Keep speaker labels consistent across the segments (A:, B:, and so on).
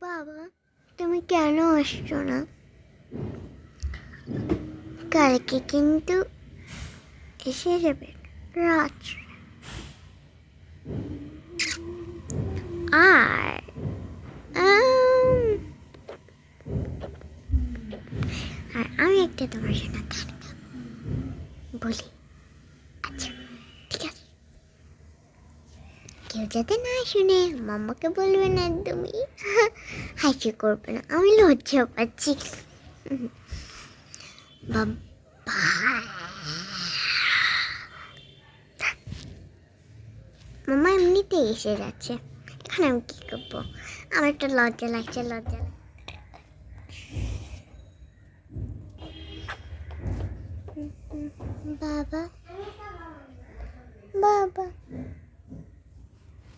A: বাবা, তুমি কেন আসছো না? কালকে কিন্তু এসে যাবে রাত্রে। আর আর আমি একটা তোমার সাথে বলি আচ্ছা। কেউ যাতে না শুনে, মাম্মাকে বলবেন একদমই। হাসি করবে না, আমি লজ্জা পাচ্ছি। বাবা এমনিতে এমনিতেই এসে যাচ্ছে। এখন আমি কী করব? আমার একটা লজ্জা লাগছে, লজ্জা বাবা বাবা।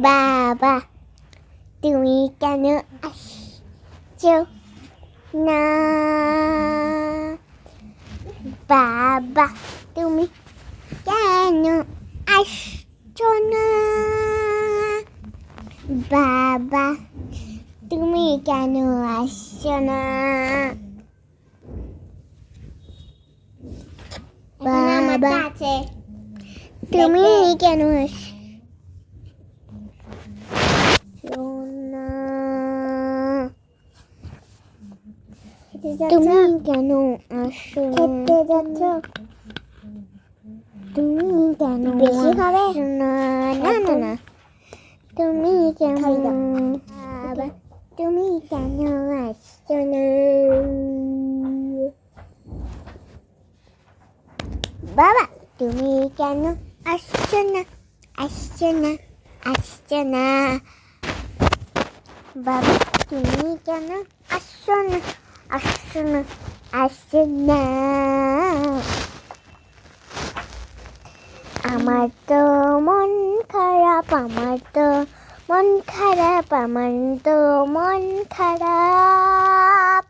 A: বাবা তুমি কেন আসছ না বাবা তুমি কেন আসছ না বাবা তুমি কেন আসছ না বাবা তুমি কেন আসছ ような。Dominga não assume. Dominga não assume. Nanana. Dominga não assume. Dominga não assume. Baba. Dominga não assume. Assume. Assume. Assume. বাবা, তুমি কেন আসছো না আসছো না আসছো না। আমার তো মন খারাপ, আমার তো মন খারাপ, আমার তো মন খারাপ।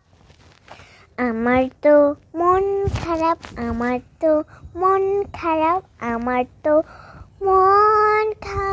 A: আমার তো মন খারাপ, আমার তো মন খারাপ, আমার তো মন খারাপ।